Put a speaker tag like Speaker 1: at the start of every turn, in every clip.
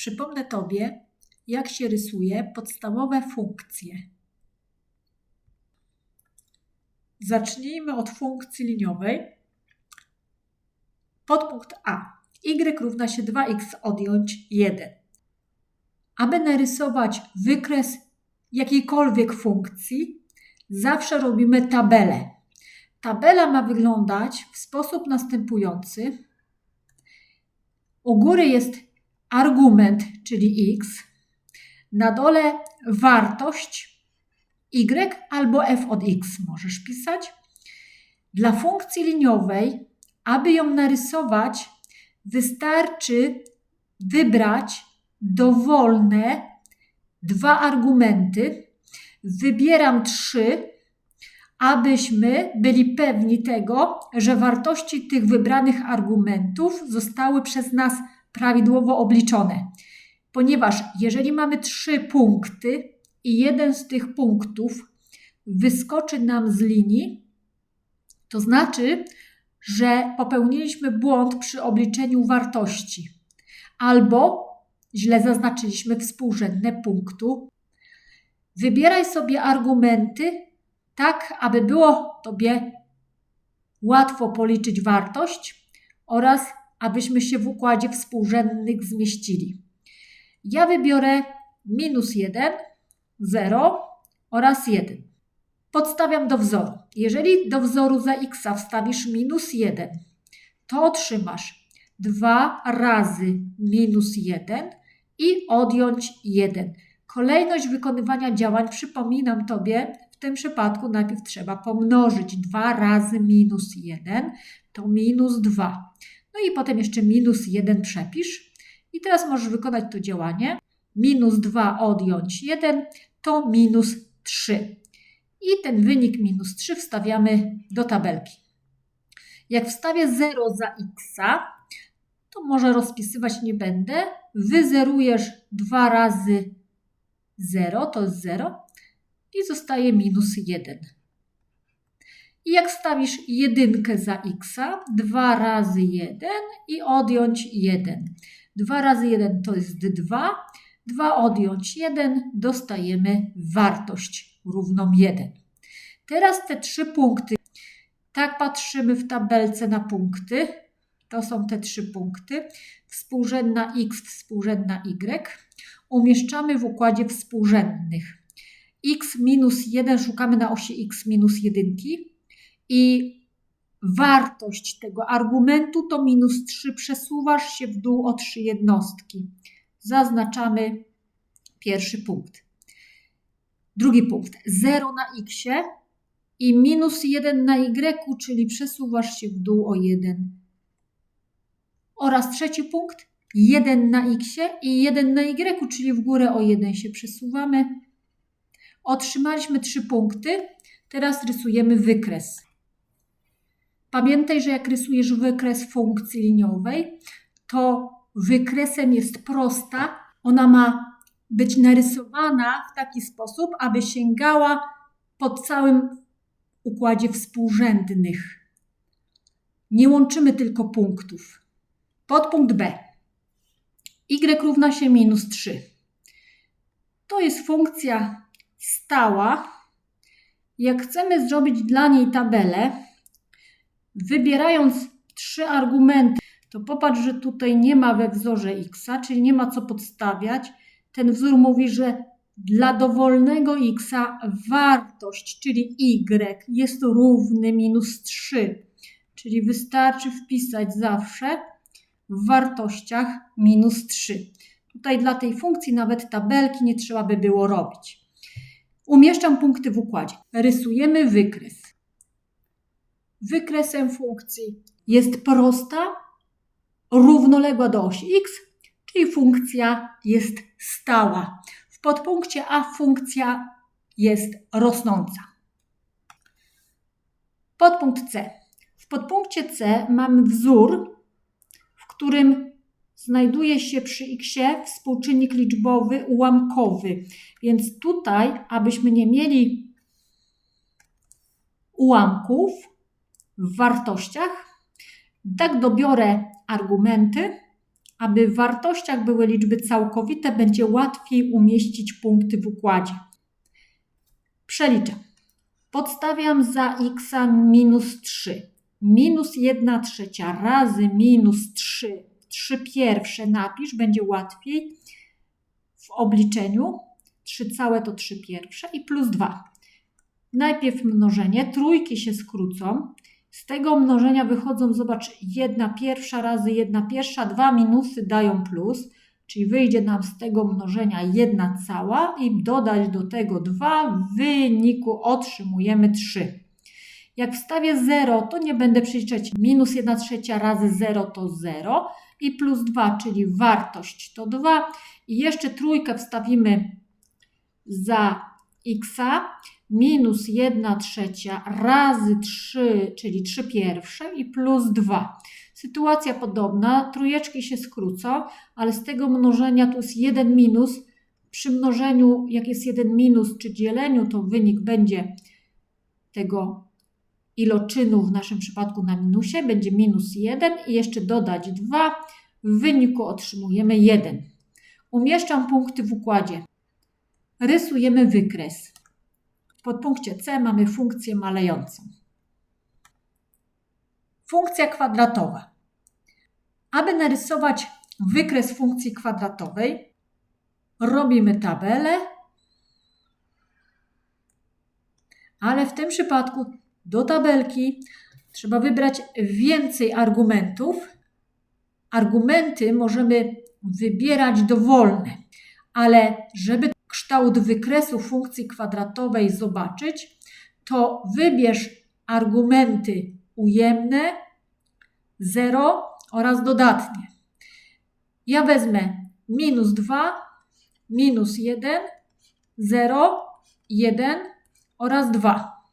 Speaker 1: przypomnę Tobie, jak się rysuje podstawowe funkcje. Zacznijmy od funkcji liniowej. Podpunkt A. y równa się 2x odjąć 1. Aby narysować wykres jakiejkolwiek funkcji, zawsze robimy tabelę. Tabela ma wyglądać w sposób następujący. U góry jest argument, czyli x, na dole wartość y albo f od x możesz pisać. Dla funkcji liniowej, aby ją narysować, wystarczy wybrać dowolne dwa argumenty. Wybieram trzy, abyśmy byli pewni tego, że wartości tych wybranych argumentów zostały przez nas prawidłowo obliczone. Ponieważ jeżeli mamy trzy punkty i jeden z tych punktów wyskoczy nam z linii, to znaczy, że popełniliśmy błąd przy obliczeniu wartości albo źle zaznaczyliśmy współrzędne punktu. Wybieraj sobie argumenty tak, aby było Tobie łatwo policzyć wartość oraz abyśmy się w układzie współrzędnych zmieścili. Ja wybiorę minus 1, 0 oraz 1. Podstawiam do wzoru. Jeżeli do wzoru za x wstawisz minus 1, to otrzymasz 2 razy minus 1 i odjąć 1. Kolejność wykonywania działań, przypominam Tobie, w tym przypadku najpierw trzeba pomnożyć 2 razy minus 1, to minus 2. No i potem jeszcze minus 1 przepisz. I teraz możesz wykonać to działanie. Minus 2 odjąć 1 to minus 3. I ten wynik minus 3 wstawiamy do tabelki. Jak wstawię 0 za x, to może rozpisywać nie będę. Wyzerujesz 2 razy 0, to jest 0 i zostaje minus 1. I jak wstawisz jedynkę za x, 2 razy 1 i odjąć 1. 2 razy 1 to jest 2. 2 odjąć 1 dostajemy wartość równą 1. Teraz te trzy punkty. Tak patrzymy w tabelce na punkty. To są te trzy punkty. Współrzędna x, współrzędna y. Umieszczamy w układzie współrzędnych. x minus 1 szukamy na osi x minus 1 i wartość tego argumentu to minus 3. Przesuwasz się w dół o 3 jednostki. Zaznaczamy pierwszy punkt. Drugi punkt. 0 na x i minus 1 na y, czyli przesuwasz się w dół o 1. Oraz trzeci punkt. 1 na x i 1 na y, czyli w górę o 1 się przesuwamy. Otrzymaliśmy trzy punkty. Teraz rysujemy wykres. Pamiętaj, że jak rysujesz wykres funkcji liniowej, to wykresem jest prosta. Ona ma być narysowana w taki sposób, aby sięgała po całym układzie współrzędnych. Nie łączymy tylko punktów. Podpunkt B. y równa się minus 3. To jest funkcja stała. Jak chcemy zrobić dla niej tabelę, Wybierając trzy argumenty, to popatrz, że tutaj nie ma we wzorze x, czyli nie ma co podstawiać. Ten wzór mówi, że dla dowolnego x wartość, czyli y, jest równy minus 3. Czyli wystarczy wpisać zawsze w wartościach minus 3. Tutaj dla tej funkcji nawet tabelki nie trzeba by było robić. Umieszczam punkty w układzie. Rysujemy wykres wykresem funkcji jest prosta, równoległa do osi x, czyli funkcja jest stała. W podpunkcie A funkcja jest rosnąca. Podpunkt C. W podpunkcie C mamy wzór, w którym znajduje się przy x współczynnik liczbowy ułamkowy. Więc tutaj, abyśmy nie mieli ułamków, w wartościach. Tak dobiorę argumenty, aby w wartościach były liczby całkowite, będzie łatwiej umieścić punkty w układzie. Przeliczam. Podstawiam za x minus 3. Minus 1 trzecia razy minus 3. 3 pierwsze napisz, będzie łatwiej w obliczeniu. 3 całe to 3 pierwsze i plus 2. Najpierw mnożenie, trójki się skrócą. Z tego mnożenia wychodzą, zobacz, 1 pierwsza razy 1 pierwsza, dwa minusy dają plus, czyli wyjdzie nam z tego mnożenia 1 cała i dodać do tego 2, w wyniku otrzymujemy 3. Jak wstawię 0, to nie będę przeliczać minus 1 trzecia razy 0 to 0 i plus 2, czyli wartość to 2 i jeszcze trójkę wstawimy za x minus 1 trzecia razy 3, czyli 3 pierwsze i plus 2. Sytuacja podobna, trójeczki się skrócą, ale z tego mnożenia tu jest 1 minus. Przy mnożeniu, jak jest 1 minus czy dzieleniu, to wynik będzie tego iloczynu w naszym przypadku na minusie, będzie minus 1 i jeszcze dodać 2. W wyniku otrzymujemy 1. Umieszczam punkty w układzie. Rysujemy wykres. W podpunkcie C mamy funkcję malejącą. Funkcja kwadratowa. Aby narysować wykres funkcji kwadratowej, robimy tabelę, ale w tym przypadku do tabelki trzeba wybrać więcej argumentów. Argumenty możemy wybierać dowolne, ale żeby kształt wykresu funkcji kwadratowej zobaczyć, to wybierz argumenty ujemne, 0 oraz dodatnie. Ja wezmę minus 2, minus 1, 0, 1 oraz 2.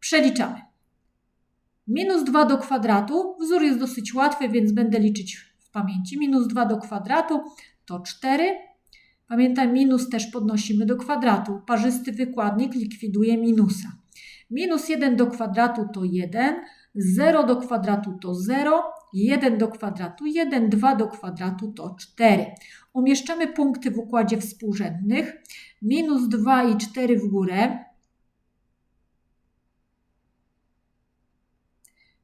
Speaker 1: Przeliczamy. Minus 2 do kwadratu. Wzór jest dosyć łatwy, więc będę liczyć w pamięci. Minus 2 do kwadratu to 4. Pamiętaj, minus też podnosimy do kwadratu. Parzysty wykładnik likwiduje minusa. Minus 1 do kwadratu to 1, 0 do kwadratu to 0, 1 do kwadratu 1, 2 do kwadratu to 4. Umieszczamy punkty w układzie współrzędnych. Minus 2 i 4 w górę.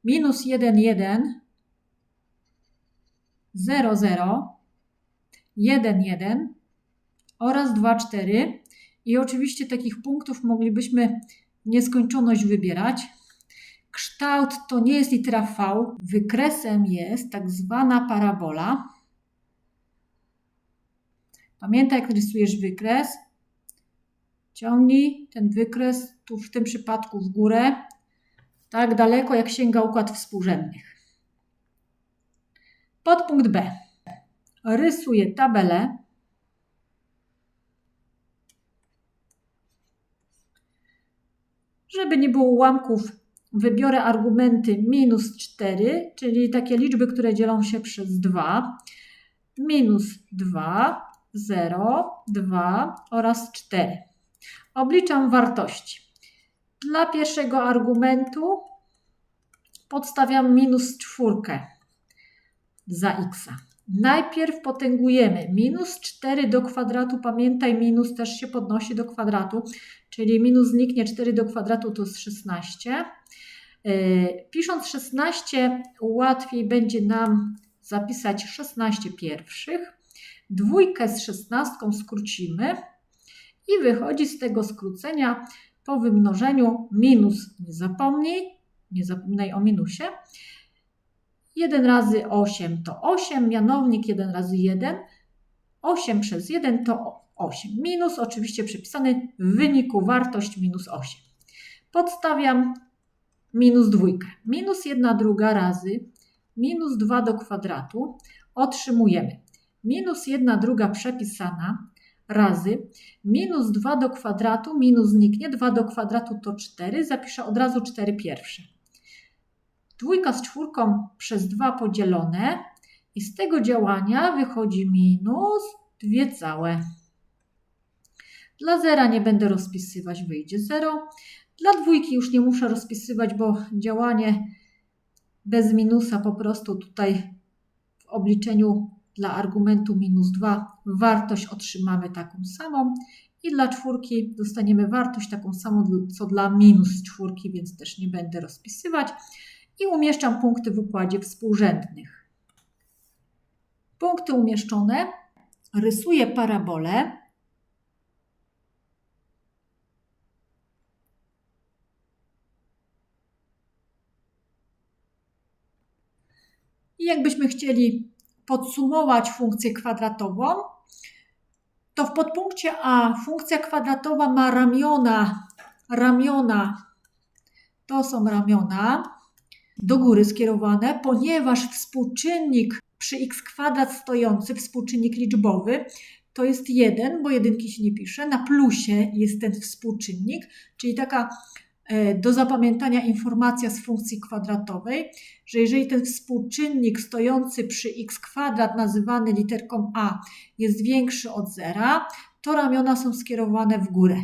Speaker 1: Minus 1, 1, 0, 0, 1, 1 oraz 2, 4. I oczywiście takich punktów moglibyśmy nieskończoność wybierać. Kształt to nie jest litera V. Wykresem jest tak zwana parabola. Pamiętaj, jak rysujesz wykres. Ciągnij ten wykres tu w tym przypadku w górę, tak daleko jak sięga układ współrzędnych. Podpunkt B. Rysuję tabelę Żeby nie było ułamków, wybiorę argumenty minus 4, czyli takie liczby, które dzielą się przez 2, minus 2, 0, 2 oraz 4. Obliczam wartości. Dla pierwszego argumentu podstawiam minus czwórkę za x. Najpierw potęgujemy minus 4 do kwadratu. Pamiętaj, minus też się podnosi do kwadratu, czyli minus zniknie 4 do kwadratu to jest 16. E, pisząc 16 łatwiej będzie nam zapisać 16 pierwszych. Dwójkę z 16 skrócimy i wychodzi z tego skrócenia po wymnożeniu minus, nie zapomnij, nie zapominaj o minusie, 1 razy 8 to 8, mianownik 1 razy 1, 8 przez 1 to 8. Minus oczywiście przypisany w wyniku wartość minus 8. Podstawiam minus dwójkę. Minus 1 druga razy minus 2 do kwadratu otrzymujemy minus 1 druga przepisana razy minus 2 do kwadratu minus zniknie 2 do kwadratu to 4. Zapiszę od razu 4 pierwsze. Dwójka z czwórką przez 2 podzielone i z tego działania wychodzi minus 2 całe. Dla zera nie będę rozpisywać, wyjdzie 0. Dla dwójki już nie muszę rozpisywać, bo działanie bez minusa po prostu tutaj w obliczeniu dla argumentu minus 2 wartość otrzymamy taką samą i dla czwórki dostaniemy wartość taką samą, co dla minus czwórki, więc też nie będę rozpisywać. I umieszczam punkty w układzie współrzędnych. Punkty umieszczone. Rysuję parabolę. I jakbyśmy chcieli podsumować funkcję kwadratową, to w podpunkcie A funkcja kwadratowa ma ramiona, ramiona, to są ramiona do góry skierowane, ponieważ współczynnik przy x kwadrat stojący, współczynnik liczbowy, to jest 1, bo jedynki się nie pisze, na plusie jest ten współczynnik, czyli taka e, do zapamiętania informacja z funkcji kwadratowej, że jeżeli ten współczynnik stojący przy x kwadrat nazywany literką a jest większy od zera, to ramiona są skierowane w górę.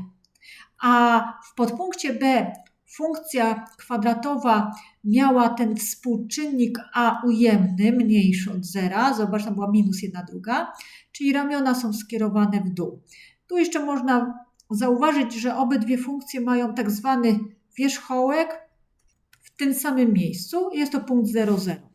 Speaker 1: A w podpunkcie b funkcja kwadratowa miała ten współczynnik a ujemny, mniejszy od zera, zobacz, tam była minus jedna druga, czyli ramiona są skierowane w dół. Tu jeszcze można zauważyć, że obydwie funkcje mają tak zwany wierzchołek w tym samym miejscu. Jest to punkt 0,0.